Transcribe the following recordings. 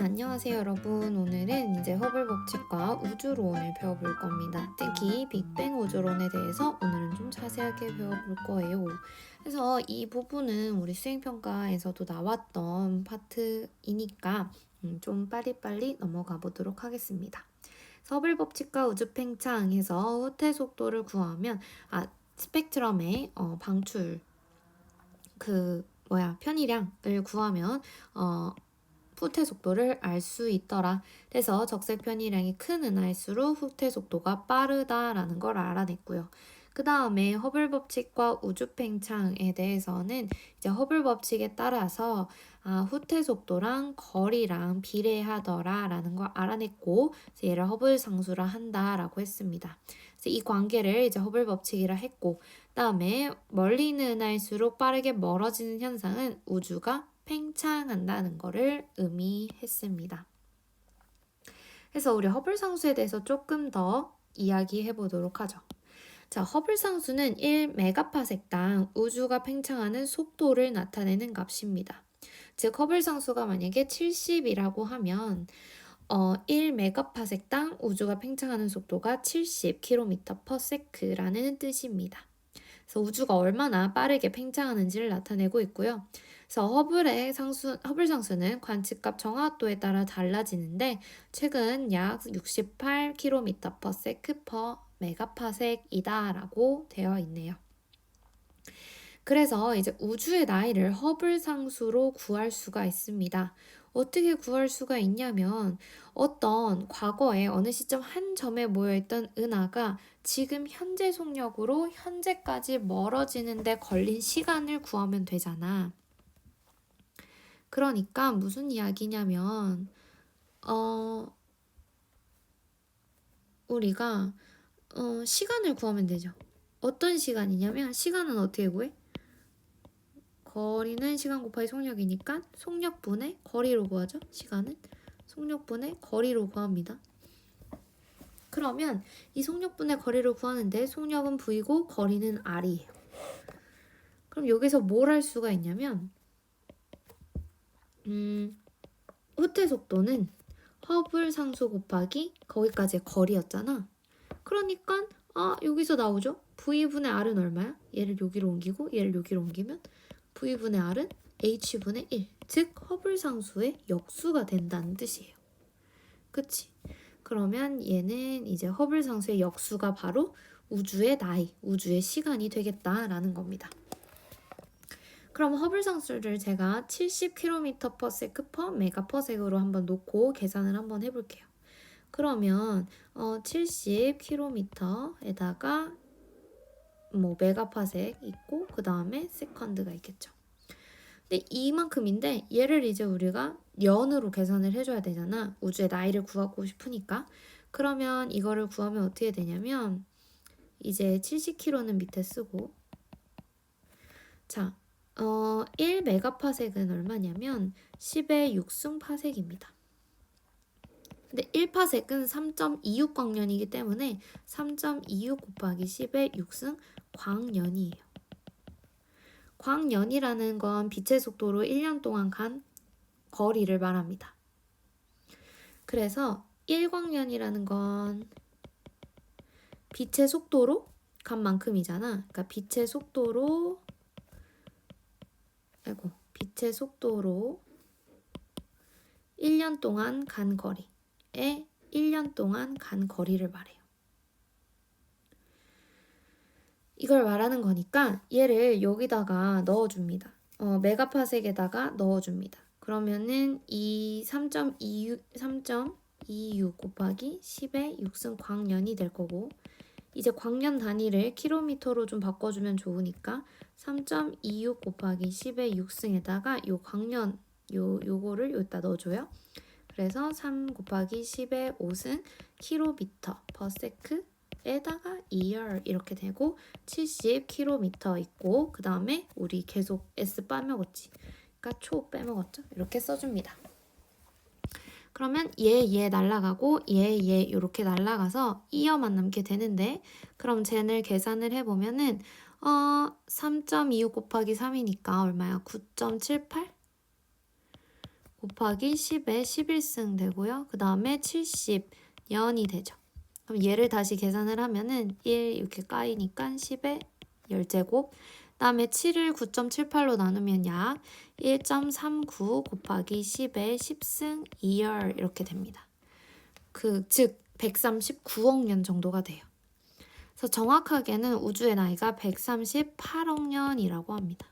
네, 안녕하세요 여러분. 오늘은 이제 허블 법칙과 우주론을 배워볼 겁니다. 특히 빅뱅 우주론에 대해서 오늘은 좀 자세하게 배워볼 거예요. 그래서 이 부분은 우리 수행평가에서도 나왔던 파트이니까 음, 좀 빨리빨리 넘어가 보도록 하겠습니다. 허블 법칙과 우주 팽창해서 후퇴 속도를 구하면 아 스펙트럼의 어, 방출 그 뭐야 편의량을 구하면 어 후퇴 속도를 알 수 있더라. 그래서 적색 편의량이 큰 은하일수록 후퇴 속도가 빠르다라는 걸 알아냈고요. 그 다음에 허블 법칙과 우주 팽창에 대해서는 이제 허블 법칙에 따라서 아, 후퇴 속도랑 거리랑 비례하더라라는 걸 알아냈고 얘를 허블 상수라 한다라고 했습니다. 그래서 이 관계를 이제 허블 법칙이라 했고 그다음에 멀리 있는 은하일수록 빠르게 멀어지는 현상은 우주가 팽창한다는 것을 의미했습니다. 그래서 우리 허블 상수에 대해서 조금 더 이야기해 보도록 하죠. 자, 허블 상수는 1메가파섹당 우주가 팽창하는 속도를 나타내는 값입니다. 즉, 허블 상수가 만약에 70이라고 하면 어, 1메가파섹당 우주가 팽창하는 속도가 70km/s라는 뜻입니다. 그래서 우주가 얼마나 빠르게 팽창하는지를 나타내고 있고요. 그래서 허블의 상수, 허블 상수는 관측값 정확도에 따라 달라지는데 최근 약 68km/s per 메가파섹이다라고 되어 있네요. 그래서 이제 우주의 나이를 허블 상수로 구할 수가 있습니다. 어떻게 구할 수가 있냐면 어떤 과거에 어느 시점 한 점에 모여있던 은하가 지금 현재 속력으로 현재까지 멀어지는데 걸린 시간을 구하면 되잖아. 그러니까 무슨 이야기냐면 어 우리가 어 시간을 구하면 되죠. 어떤 시간이냐면 시간은 어떻게 구해? 거리는 시간 곱하기 속력이니까 속력분의 거리로 구하죠. 시간은 속력분의 거리로 구합니다. 그러면 이 속력분의 거리를 구하는데 속력은 V고 거리는 R이에요. 그럼 여기서 뭘 할 수가 있냐면 음, 후퇴 속도는 허블 상수 곱하기 거기까지의 거리였잖아. 그러니까 아 여기서 나오죠. V분의 R은 얼마야? 얘를 여기로 옮기고 얘를 여기로 옮기면 V분의 R은 H분의 1. 즉 허블 상수의 역수가 된다는 뜻이에요. 그치? 그러면 얘는 이제 허블 상수의 역수가 바로 우주의 나이, 우주의 시간이 되겠다라는 겁니다. 그럼 허블 상수를 제가 70km/s per 메가퍼섹으로 한번 놓고 계산을 한번 해볼게요. 그러면 어, 70km에다가 뭐 메가파섹 있고 그 다음에 세컨드가 있겠죠. 근데 이만큼인데 얘를 이제 우리가 연으로 계산을 해줘야 되잖아. 우주의 나이를 구하고 싶으니까. 그러면 이거를 구하면 어떻게 되냐면 이제 70km는 밑에 쓰고 자, 어, 1메가파섹은 얼마냐면 10의 6승 파섹입니다. 근데 1파섹은 3.26 광년이기 때문에 3.26 곱하기 10의 6승 광년이에요. 광년이라는 건 빛의 속도로 1년 동안 간 거리를 말합니다. 그래서 1광년이라는 건 빛의 속도로 간 만큼이잖아. 그러니까 빛의 속도로 아이고 빛의 속도로 1년 동안 간 거리에 1년 동안 간 거리를 말해요. 이걸 말하는 거니까 얘를 여기다가 넣어줍니다. 어, 메가파섹에다가 넣어줍니다. 그러면은 이 3.26, 3.26 곱하기 10의 6승 광년이 될 거고 이제 광년 단위를 킬로미터로 좀 바꿔주면 좋으니까 3.26 곱하기 10의 6승에다가 요 광년 요 요거를 여기다 넣어줘요. 그래서 3 곱하기 10의 5승 킬로미터 퍼세크 에다가 year 이렇게 되고 70km 있고 그 다음에 우리 계속 s 빼먹었지. 그러니까 초 빼먹었죠. 이렇게 써줍니다. 그러면 얘, 얘 날라가고 얘, 얘 이렇게 날라가서 이어만 남게 되는데 그럼 쟤를 계산을 해보면은 어, 3.25 곱하기 3이니까 얼마야? 9.78? 곱하기 10에 11승 되고요. 그 다음에 70년이 되죠. 그럼 얘를 다시 계산을 하면은 1 이렇게 까이니까 10에 10제곱 다음에 7을 9.78로 나누면 약 1.39 곱하기 10에 10승 2열 이렇게 됩니다. 그 즉 139억 년 정도가 돼요. 그래서 정확하게는 우주의 나이가 138억 년이라고 합니다.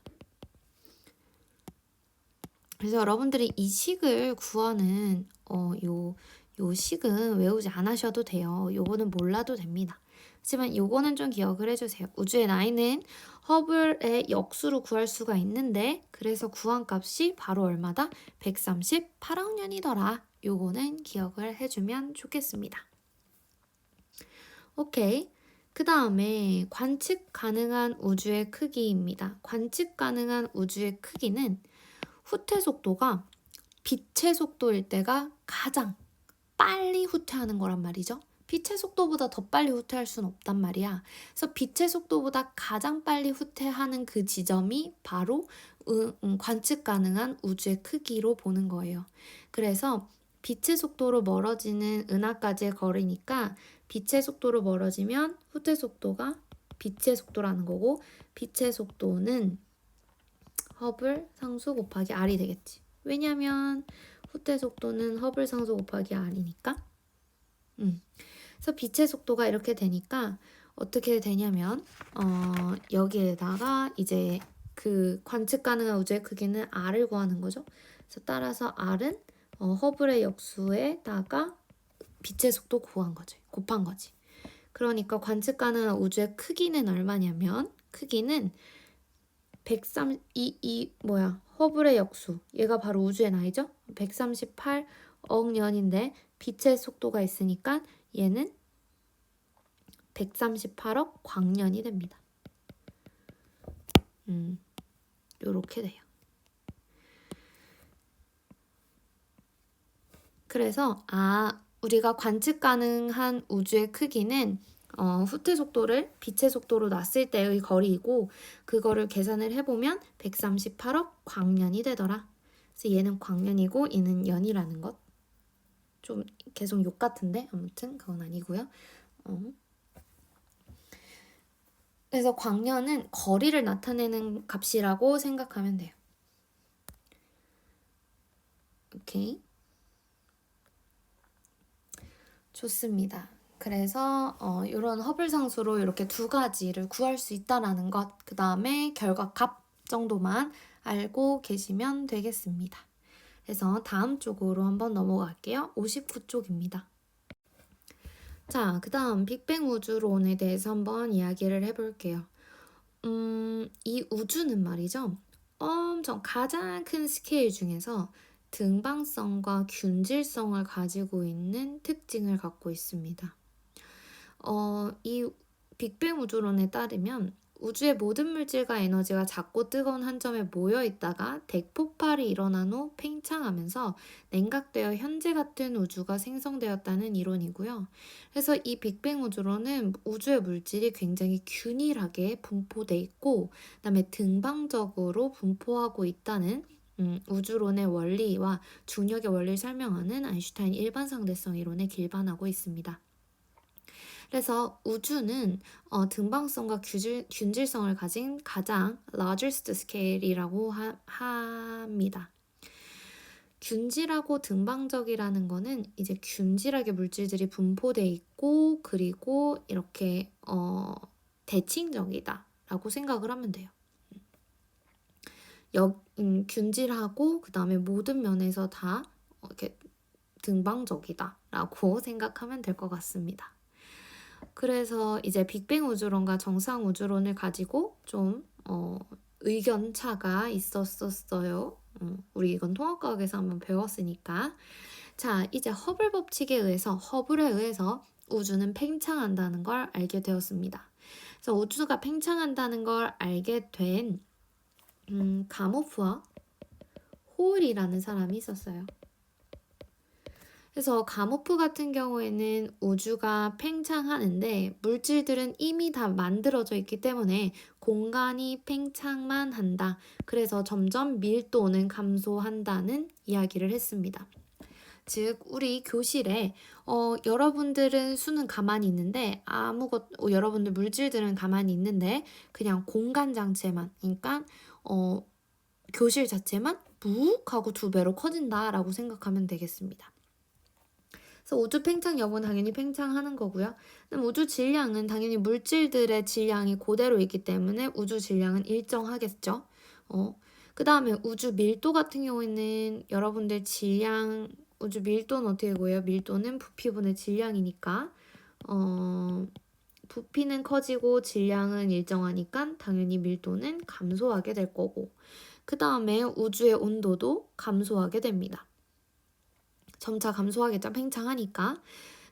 그래서 여러분들이 이 식을 구하는 어, 요, 요 식은 외우지 않으셔도 돼요. 요거는 몰라도 됩니다. 하지만 요거는 좀 기억을 해주세요. 우주의 나이는 허블의 역수로 구할 수가 있는데 그래서 구한 값이 바로 얼마다? 138억 년이더라. 요거는 기억을 해주면 좋겠습니다. 오케이. 그 다음에 관측 가능한 우주의 크기입니다. 관측 가능한 우주의 크기는 후퇴 속도가 빛의 속도일 때가 가장 빨리 후퇴하는 거란 말이죠. 빛의 속도보다 더 빨리 후퇴할 수는 없단 말이야. 그래서 빛의 속도보다 가장 빨리 후퇴하는 그 지점이 바로 음, 관측 가능한 우주의 크기로 보는 거예요. 그래서 빛의 속도로 멀어지는 은하까지의 거리니까 빛의 속도로 멀어지면 후퇴 속도가 빛의 속도라는 거고 빛의 속도는 허블 상수 곱하기 r이 되겠지. 왜냐면 후퇴 속도는 허블 상수 곱하기 r이니까. 음. 그래서 빛의 속도가 이렇게 되니까 어떻게 되냐면 어, 여기에다가 이제 그 관측 가능한 우주의 크기는 r을 구하는 거죠. 그래서 따라서 r은 어, 허블의 역수에다가 빛의 속도 구한 거지. 곱한 거지. 그러니까 관측 가능한 우주의 크기는 얼마냐면 크기는 103, 이, 이, 뭐야, 허블의 역수. 얘가 바로 우주의 나이죠? 138억 년인데, 빛의 속도가 있으니까 얘는 138억 광년이 됩니다. 음, 요렇게 돼요. 그래서, 아, 우리가 관측 가능한 우주의 크기는 어, 후퇴 속도를 빛의 속도로 놨을 때의 거리이고 그거를 계산을 해보면 138억 광년이 되더라. 그래서 얘는 광년이고 얘는 년이라는 것. 좀 계속 욕 같은데 아무튼 그건 아니고요. 어. 그래서 광년은 거리를 나타내는 값이라고 생각하면 돼요. 오케이. 좋습니다. 그래서 어, 이런 허블 상수로 이렇게 두 가지를 구할 수 있다라는 것, 그 다음에 결과 값 정도만 알고 계시면 되겠습니다. 그래서 다음 쪽으로 한번 넘어갈게요. 59쪽입니다. 자, 그 다음 빅뱅 우주론에 대해서 한번 이야기를 해볼게요. 음, 이 우주는 말이죠. 엄청 가장 큰 스케일 중에서 등방성과 균질성을 가지고 있는 특징을 갖고 있습니다. 어, 이 빅뱅 우주론에 따르면 우주의 모든 물질과 에너지가 작고 뜨거운 한 점에 모여 있다가 대폭발이 일어난 후 팽창하면서 냉각되어 현재 같은 우주가 생성되었다는 이론이고요. 그래서 이 빅뱅 우주론은 우주의 물질이 굉장히 균일하게 분포돼 있고 그다음에 등방적으로 분포하고 있다는 음, 우주론의 원리와 중력의 원리를 설명하는 아인슈타인 일반 상대성 이론에 길반하고 있습니다. 그래서 우주는 어, 등방성과 규질, 균질성을 가진 가장 largest scale이라고 하, 합니다. 균질하고 등방적이라는 거는 이제 균질하게 물질들이 분포돼 있고 그리고 이렇게 어, 대칭적이다라고 생각을 하면 돼요. 역, 음, 균질하고 그 다음에 모든 면에서 다 이렇게 등방적이다라고 생각하면 될 것 같습니다. 그래서 이제 빅뱅 우주론과 정상 우주론을 가지고 좀 어, 의견 차가 있었었어요. 어, 우리 이건 통합과학에서 한번 배웠으니까. 자, 이제 허블 법칙에 의해서 허블에 의해서 우주는 팽창한다는 걸 알게 되었습니다. 그래서 우주가 팽창한다는 걸 알게 된 음, 가모프와 호울이라는 사람이 있었어요. 그래서 가모프 같은 경우에는 우주가 팽창하는데 물질들은 이미 다 만들어져 있기 때문에 공간이 팽창만 한다. 그래서 점점 밀도는 감소한다는 이야기를 했습니다. 즉 우리 교실에 어, 여러분들은 수는 가만히 있는데 아무것 어, 여러분들 물질들은 가만히 있는데 그냥 공간 장체만 그러니까 어, 교실 자체만 묵 하고 두 배로 커진다라고 생각하면 되겠습니다. 그래서 우주 팽창 여부는 당연히 팽창하는 거고요. 그럼 우주 질량은 당연히 물질들의 질량이 그대로 있기 때문에 우주 질량은 일정하겠죠. 어, 그 다음에 우주 밀도 같은 경우에는 여러분들 질량, 우주 밀도는 어떻게 구해요? 밀도는 부피분의 질량이니까, 어, 부피는 커지고 질량은 일정하니까 당연히 밀도는 감소하게 될 거고, 그 다음에 우주의 온도도 감소하게 됩니다. 점차 감소하겠죠. 팽창하니까.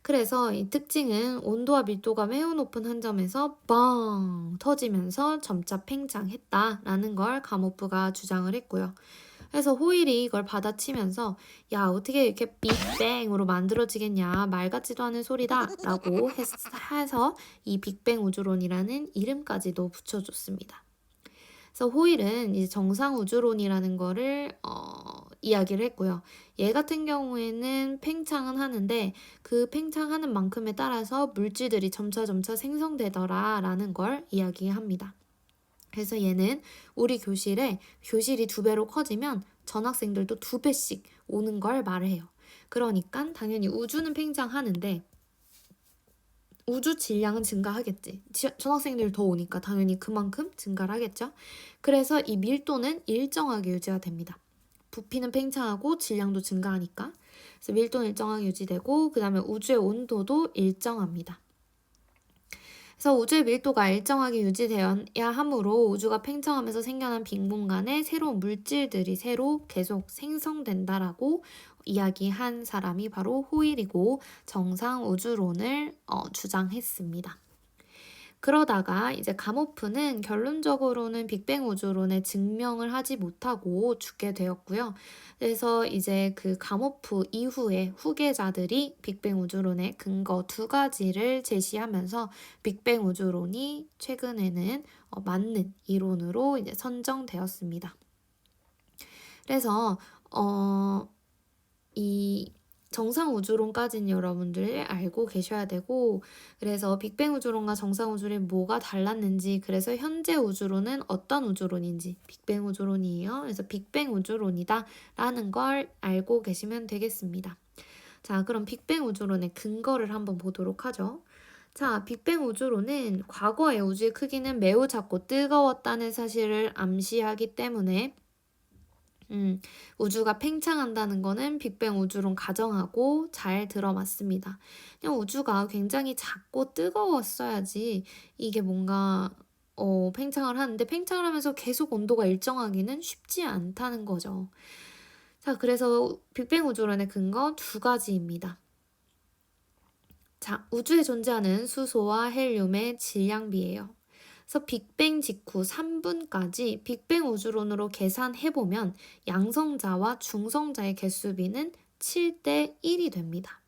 그래서 이 특징은 온도와 밀도가 매우 높은 한 점에서 뻥 터지면서 점차 팽창했다라는 걸 가모프가 주장을 했고요. 그래서 호일이 이걸 받아치면서 야 어떻게 이렇게 빅뱅으로 만들어지겠냐 말 같지도 않은 소리다라고 해서 이 빅뱅 우주론이라는 이름까지도 붙여줬습니다. 그래서 호일은 이제 정상 우주론이라는 거를 어, 이야기를 했고요. 얘 같은 경우에는 팽창은 하는데 그 팽창하는 만큼에 따라서 물질들이 점차 점차 생성되더라라는 걸 이야기합니다. 그래서 얘는 우리 교실에 교실이 두 배로 커지면 전학생들도 두 배씩 오는 걸 말을 해요. 그러니까 당연히 우주는 팽창하는데 우주 질량은 증가하겠지. 전학생들이 더 오니까 당연히 그만큼 증가를 하겠죠. 그래서 이 밀도는 일정하게 유지가 됩니다. 부피는 팽창하고 질량도 증가하니까. 그래서 밀도는 일정하게 유지되고 그 다음에 우주의 온도도 일정합니다. 그래서 우주의 밀도가 일정하게 유지되어야 하므로 우주가 팽창하면서 생겨난 빈 공간에 새로운 물질들이 새로 계속 생성된다라고 이야기한 사람이 바로 호일이고 정상 우주론을 어, 주장했습니다. 그러다가 이제 가모프는 결론적으로는 빅뱅 우주론에 증명을 하지 못하고 죽게 되었고요. 그래서 이제 그 가모프 이후에 후계자들이 빅뱅 우주론의 근거 두 가지를 제시하면서 빅뱅 우주론이 최근에는 어, 맞는 이론으로 이제 선정되었습니다. 그래서 어, 이 정상 우주론까지는 여러분들 알고 계셔야 되고 그래서 빅뱅 우주론과 정상 우주론이 뭐가 달랐는지 그래서 현재 우주론은 어떤 우주론인지 빅뱅 우주론이에요. 그래서 빅뱅 우주론이다 라는 걸 알고 계시면 되겠습니다. 자 그럼 빅뱅 우주론의 근거를 한번 보도록 하죠. 자, 빅뱅 우주론은 과거의 우주의 크기는 매우 작고 뜨거웠다는 사실을 암시하기 때문에 음, 우주가 팽창한다는 거는 빅뱅 우주론 가정하고 잘 들어맞습니다. 그냥 우주가 굉장히 작고 뜨거웠어야지 이게 뭔가 어, 팽창을 하는데 팽창을 하면서 계속 온도가 일정하기는 쉽지 않다는 거죠. 자, 그래서 빅뱅 우주론의 근거 두 가지입니다. 자, 우주에 존재하는 수소와 헬륨의 질량비예요. 그래서 빅뱅 직후 3분까지 빅뱅 우주론으로 계산해보면 양성자와 중성자의 개수비는 7대 1이 됩니다.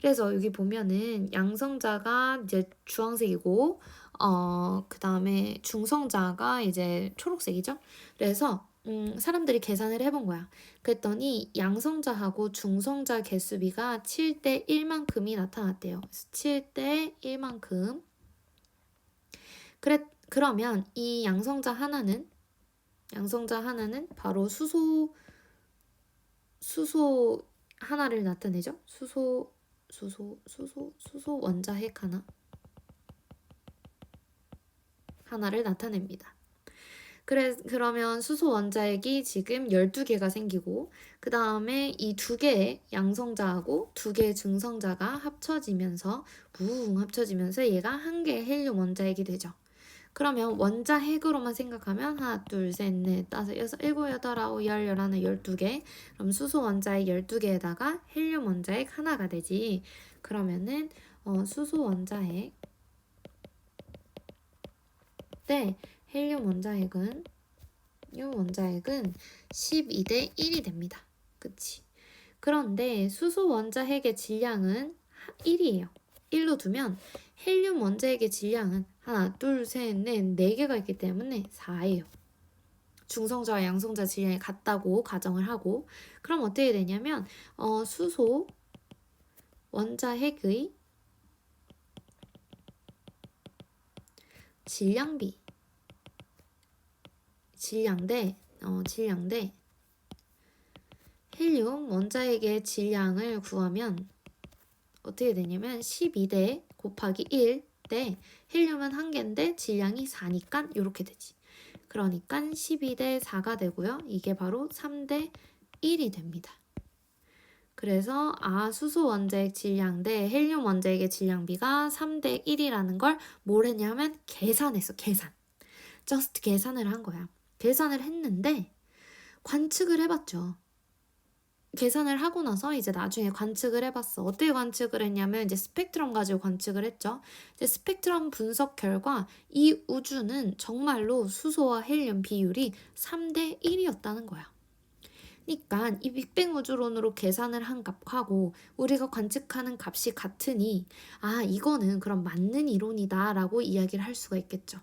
그래서 여기 보면은 양성자가 이제 주황색이고, 어, 그 다음에 중성자가 이제 초록색이죠? 그래서 음, 사람들이 계산을 해본 거야. 그랬더니 양성자하고 중성자 개수비가 7대 1만큼이 나타났대요. 그래서 7대 1만큼. 그래, 그러면 이 양성자 하나는 양성자 하나는 바로 수소 수소 하나를 나타내죠. 수소 수소 수소 수소 원자핵 하나 하나를 나타냅니다. 그래 그러면 수소 원자핵이 지금 12개가 생기고 그 다음에 이 두 개의 양성자하고 두 개의 중성자가 합쳐지면서 붕 합쳐지면서 얘가 한 개의 헬륨 원자핵이 되죠. 그러면 원자 핵으로만 생각하면 하나, 둘, 셋, 넷, 다섯, 여섯, 일곱, 여덟, 아홉, 열, 열하나, 열두 개. 그럼 수소 원자핵 열두 개에다가 헬륨 원자핵 하나가 되지. 그러면은 어, 수소 원자핵 네, 헬륨 원자핵은 이 원자핵은 12대 1이 됩니다. 그치? 그런데 수소 원자핵의 질량은 1이에요. 1로 두면 헬륨 원자핵의 질량은 하나, 둘, 셋, 넷, 네 개가 있기 때문에 4예요. 중성자와 양성자 질량이 같다고 가정을 하고 그럼 어떻게 되냐면 어, 수소 원자핵의 질량비 질량대 어, 질량대 헬륨 원자핵의 질량을 구하면 어떻게 되냐면 12대 곱하기 1대 헬륨은 한 개인데 질량이 4니까 이렇게 되지. 그러니까 12 대 4가 되고요. 이게 바로 3 대 1이 됩니다. 그래서 아 수소 원자핵 질량 대 헬륨 원자핵의 질량비가 3대 1이라는 걸 뭘 했냐면 계산했어. 계산. just 계산을 한 거야. 계산을 했는데 관측을 해봤죠. 계산을 하고 나서 이제 나중에 관측을 해봤어. 어떻게 관측을 했냐면 이제 스펙트럼 가지고 관측을 했죠. 이제 스펙트럼 분석 결과 이 우주는 정말로 수소와 헬륨 비율이 3대 1이었다는 거야. 그러니까 이 빅뱅 우주론으로 계산을 한 값하고 우리가 관측하는 값이 같으니 아 이거는 그럼 맞는 이론이다라고 이야기를 할 수가 있겠죠.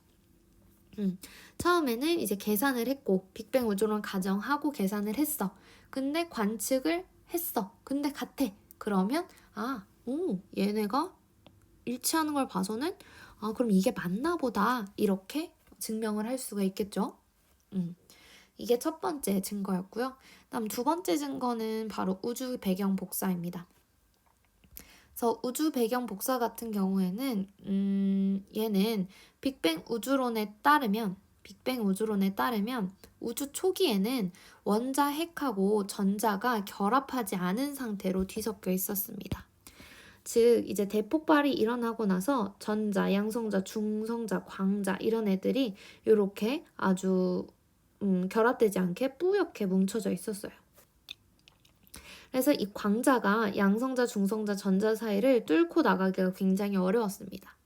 음, 처음에는 이제 계산을 했고 빅뱅 우주론 가정하고 계산을 했어. 근데 관측을 했어. 근데 같아. 그러면 아, 오, 얘네가 일치하는 걸 봐서는 아, 그럼 이게 맞나 보다. 이렇게 증명을 할 수가 있겠죠. 음. 이게 첫 번째 증거였고요. 다음 두 번째 증거는 바로 우주 배경 복사입니다. 그래서 우주 배경 복사 같은 경우에는 음, 얘는 빅뱅 우주론에 따르면 빅뱅 우주론에 따르면 우주 초기에는 원자 핵하고 전자가 결합하지 않은 상태로 뒤섞여 있었습니다. 즉 이제 대폭발이 일어나고 나서 전자, 양성자, 중성자, 광자 이런 애들이 이렇게 아주 음, 결합되지 않게 뿌옇게 뭉쳐져 있었어요. 그래서 이 광자가 양성자, 중성자, 전자 사이를 뚫고 나가기가 굉장히 어려웠습니다.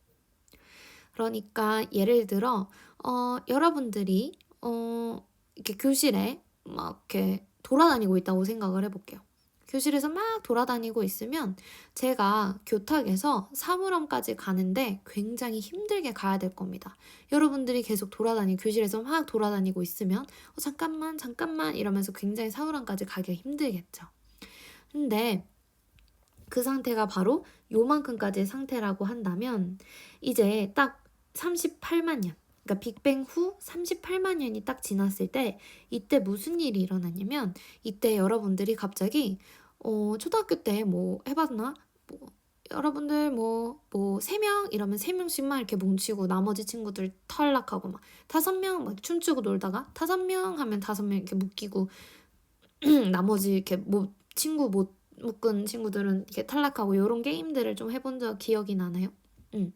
그러니까 예를 들어 어, 여러분들이 어, 이렇게 교실에 막 이렇게 돌아다니고 있다고 생각을 해볼게요. 교실에서 막 돌아다니고 있으면 제가 교탁에서 사물함까지 가는데 굉장히 힘들게 가야 될 겁니다. 여러분들이 계속 돌아다니 교실에서 막 돌아다니고 있으면 어, 잠깐만 잠깐만 이러면서 굉장히 사물함까지 가기가 힘들겠죠. 근데 그 상태가 바로 요만큼까지의 상태라고 한다면 이제 딱 38만 년 그러니까 빅뱅 후 38만 년이 딱 지났을 때 이때 무슨 일이 일어났냐면 이때 여러분들이 갑자기 어, 초등학교 때 뭐 해봤나? 뭐, 여러분들 뭐, 뭐, 세 명 이러면 세 명씩만 이렇게 뭉치고 나머지 친구들 탈락하고 막 다섯 명 막 춤추고 놀다가 다섯 명 하면 다섯 명 이렇게 묶이고 나머지 이렇게 뭐 친구 못 묶은 친구들은 이렇게 탈락하고 이런 게임들을 좀 해본 적 기억이 나나요? 응.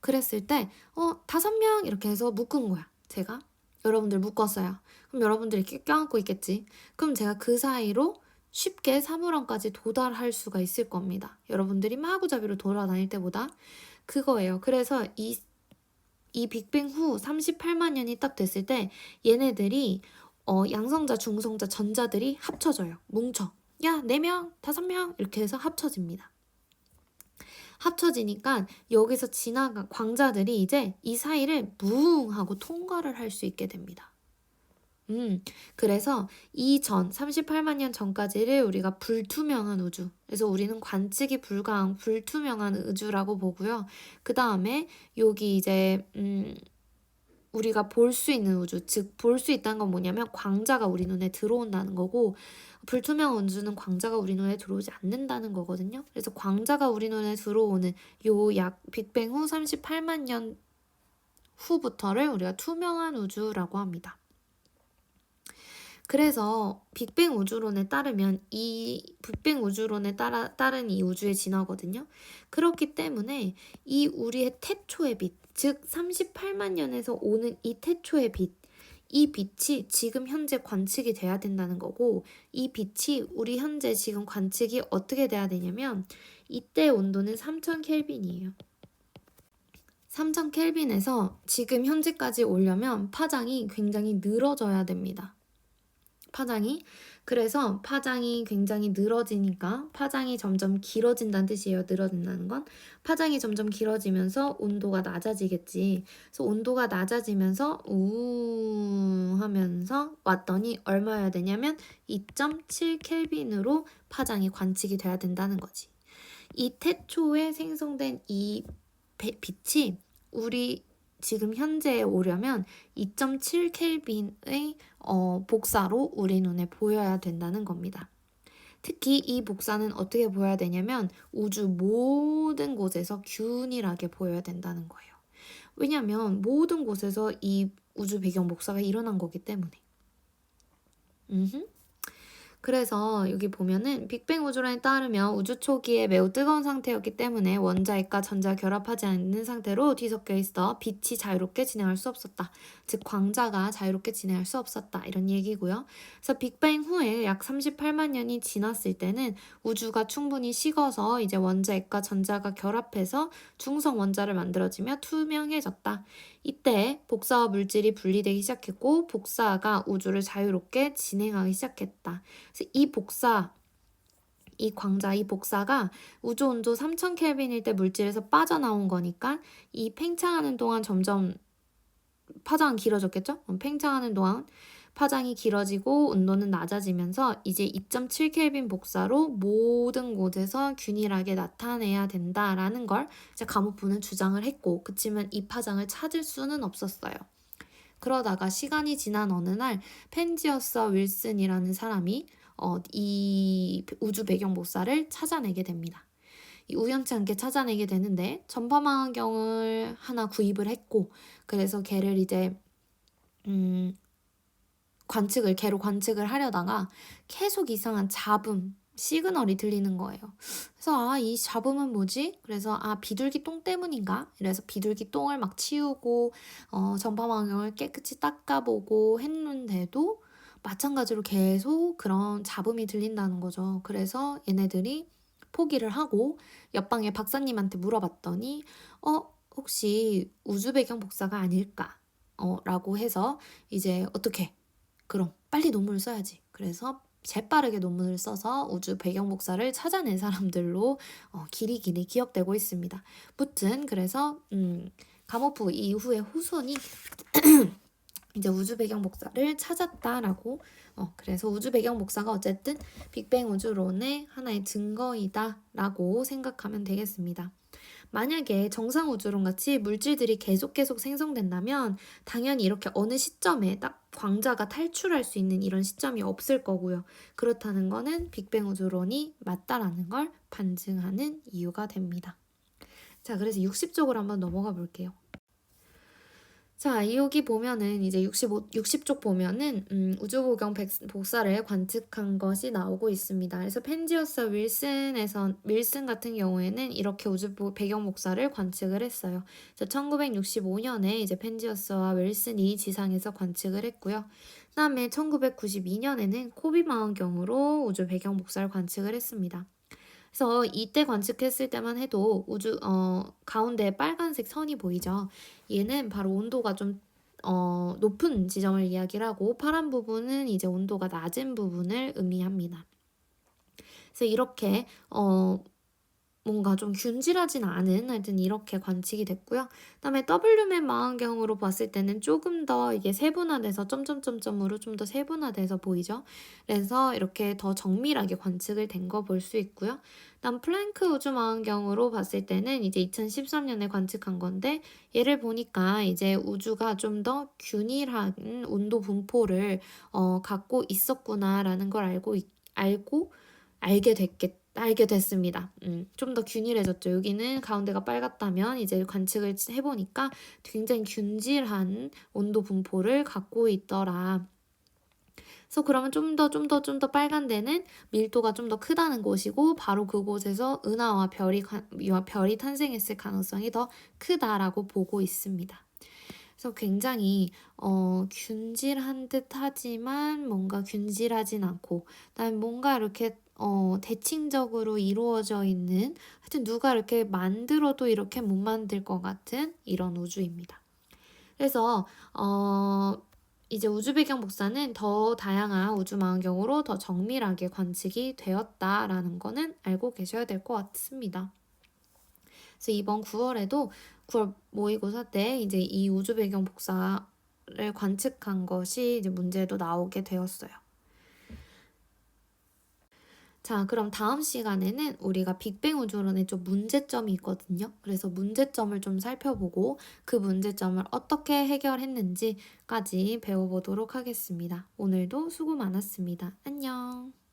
그랬을 때, 어, 다섯 명 이렇게 해서 묶은 거야. 제가. 여러분들 묶었어요. 그럼 여러분들이 이렇게 껴안고 있겠지. 그럼 제가 그 사이로 쉽게 사물함까지 도달할 수가 있을 겁니다. 여러분들이 마구잡이로 돌아다닐 때보다 그거예요. 그래서 이, 이 빅뱅 후 38만 년이 딱 됐을 때 얘네들이 어, 양성자, 중성자, 전자들이 합쳐져요. 뭉쳐. 야, 4명, 5명 이렇게 해서 합쳐집니다. 합쳐지니까 여기서 지나간 광자들이 이제 이 사이를 무웅 하고 통과를 할 수 있게 됩니다. 음, 그래서 이전 38만 년 전까지를 우리가 불투명한 우주. 그래서 우리는 관측이 불가한 불투명한 우주라고 보고요. 그 다음에 여기 이제 음, 우리가 볼 수 있는 우주, 즉 볼 수 있다는 건 뭐냐면 광자가 우리 눈에 들어온다는 거고 불투명 우주는 광자가 우리 눈에 들어오지 않는다는 거거든요. 그래서 광자가 우리 눈에 들어오는 요 약 빅뱅 후 38만 년 후부터를 우리가 투명한 우주라고 합니다. 그래서 빅뱅 우주론에 따르면 이 빅뱅 우주론에 따라 따른 이 우주의 진화거든요. 그렇기 때문에 이 우리의 태초의 빛, 즉 38만 년에서 오는 이 태초의 빛, 이 빛이 지금 현재 관측이 돼야 된다는 거고 이 빛이 우리 현재 지금 관측이 어떻게 돼야 되냐면 이때 온도는 3000 켈빈이에요. 3000 켈빈에서 지금 현재까지 오려면 파장이 굉장히 늘어져야 됩니다. 파장이 그래서 파장이 굉장히 늘어지니까 파장이 점점 길어진다는 뜻이에요. 늘어진다는 건 파장이 점점 길어지면서 온도가 낮아지겠지. 그래서 온도가 낮아지면서 우 하면서 왔더니 얼마여야 되냐면 2.7 켈빈으로 파장이 관측이 돼야 된다는 거지. 이 태초에 생성된 이 배- 빛이 우리 지금 현재에 오려면 2.7 켈빈의 어, 복사로 우리 눈에 보여야 된다는 겁니다. 특히 이 복사는 어떻게 보여야 되냐면 우주 모든 곳에서 균일하게 보여야 된다는 거예요. 왜냐하면 모든 곳에서 이 우주 배경 복사가 일어난 거기 때문에. 음흠. 그래서 여기 보면은 빅뱅 우주론에 따르면 우주 초기에 매우 뜨거운 상태였기 때문에 원자핵과 전자 결합하지 않는 상태로 뒤섞여 있어 빛이 자유롭게 진행할 수 없었다. 즉 광자가 자유롭게 진행할 수 없었다. 이런 얘기고요. 그래서 빅뱅 후에 약 38만 년이 지났을 때는 우주가 충분히 식어서 이제 원자핵과 전자가 결합해서 중성 원자를 만들어지며 투명해졌다. 이때 복사와 물질이 분리되기 시작했고 복사가 우주를 자유롭게 진행하기 시작했다. 그래서 이 복사 이 광자 이 복사가 우주 온도 3000 켈빈일 때 물질에서 빠져나온 거니까 이 팽창하는 동안 점점 파장은 길어졌겠죠? 어, 팽창하는 동안 파장이 길어지고 온도는 낮아지면서 이제 2.7 켈빈 복사로 모든 곳에서 균일하게 나타내야 된다라는 걸 이제 감옥부는 주장을 했고 그치만 이 파장을 찾을 수는 없었어요. 그러다가 시간이 지난 어느 날 펜지어스 윌슨이라는 사람이 어, 이 우주 배경 복사를 찾아내게 됩니다. 이 우연치 않게 찾아내게 되는데 전파망원경을 하나 구입을 했고 그래서 걔를 이제 음, 관측을 걔로 관측을 하려다가 계속 이상한 잡음 시그널이 들리는 거예요. 그래서 아 이 잡음은 뭐지? 그래서 아 비둘기 똥 때문인가? 이래서 비둘기 똥을 막 치우고 어, 전파망원경을 깨끗이 닦아보고 했는데도 마찬가지로 계속 그런 잡음이 들린다는 거죠. 그래서 얘네들이 포기를 하고 옆방의 박사님한테 물어봤더니 어 혹시 우주 배경 복사가 아닐까? 어 라고 해서 이제 어떻게 그럼 빨리 논문을 써야지. 그래서 재빠르게 논문을 써서 우주 배경 복사를 찾아낸 사람들로 어, 길이 길이 기억되고 있습니다. 무튼 그래서 음, 가모프 이후의 후손이 이제 우주 배경 복사를 찾았다라고 어, 그래서 우주 배경 복사가 어쨌든 빅뱅 우주론의 하나의 증거이다라고 생각하면 되겠습니다. 만약에 정상 우주론 같이 물질들이 계속 계속 생성된다면 당연히 이렇게 어느 시점에 딱 광자가 탈출할 수 있는 이런 시점이 없을 거고요. 그렇다는 거는 빅뱅 우주론이 맞다라는 걸 반증하는 이유가 됩니다. 자, 그래서 60쪽으로 한번 넘어가 볼게요. 자, 여기 보면은 이제 65, 60쪽 보면은 음, 우주보경 백- 복사를 관측한 것이 나오고 있습니다. 그래서 펜지어스 윌슨에서 윌슨 같은 경우에는 이렇게 우주 보- 배경 복사를 관측을 했어요. 1965년에 이제 펜지어스와 윌슨이 지상에서 관측을 했고요. 그다음에 1992년에는 코비 망원경으로 우주 배경 복사를 관측을 했습니다. 그래서 이때 관측했을 때만 해도 우주 어 가운데 빨간색 선이 보이죠. 얘는 바로 온도가 좀 어, 높은 지점을 이야기를 하고 파란 부분은 이제 온도가 낮은 부분을 의미합니다. 그래서 이렇게 어, 뭔가 좀 균질하진 않은 하여튼 이렇게 관측이 됐고요. 그다음에 W맨 망원경으로 봤을 때는 조금 더 이게 세분화돼서 점점점점으로 좀 더 세분화돼서 보이죠. 그래서 이렇게 더 정밀하게 관측을 된 거 볼 수 있고요. 그다음 플랭크 우주 망원경으로 봤을 때는 이제 2013년에 관측한 건데 얘를 보니까 이제 우주가 좀 더 균일한 온도 분포를 어, 갖고 있었구나라는 걸 알고 있- 알고 알게 됐겠 알게 됐습니다. 음, 좀 더 균일해졌죠. 여기는 가운데가 빨갛다면 이제 관측을 해보니까 굉장히 균질한 온도 분포를 갖고 있더라. 그래서 그러면 좀 더 좀 더 좀 더 빨간 데는 밀도가 좀 더 크다는 곳이고 바로 그곳에서 은하와 별이 관- 별이 탄생했을 가능성이 더 크다라고 보고 있습니다. 그래서 굉장히 어, 균질한 듯 하지만 뭔가 균질하진 않고 그다음에 뭔가 이렇게 어, 대칭적으로 이루어져 있는 하여튼 누가 이렇게 만들어도 이렇게 못 만들 것 같은 이런 우주입니다. 그래서 어, 이제 우주 배경 복사는 더 다양한 우주 망원경으로 더 정밀하게 관측이 되었다라는 거는 알고 계셔야 될 것 같습니다. 그래서 이번 9월에도 9월 모의고사 때 이제 이 우주 배경 복사를 관측한 것이 이제 문제도 나오게 되었어요. 자, 그럼 다음 시간에는 우리가 빅뱅 우주론에 좀 문제점이 있거든요. 그래서 문제점을 좀 살펴보고 그 문제점을 어떻게 해결했는지까지 배워보도록 하겠습니다. 오늘도 수고 많았습니다. 안녕.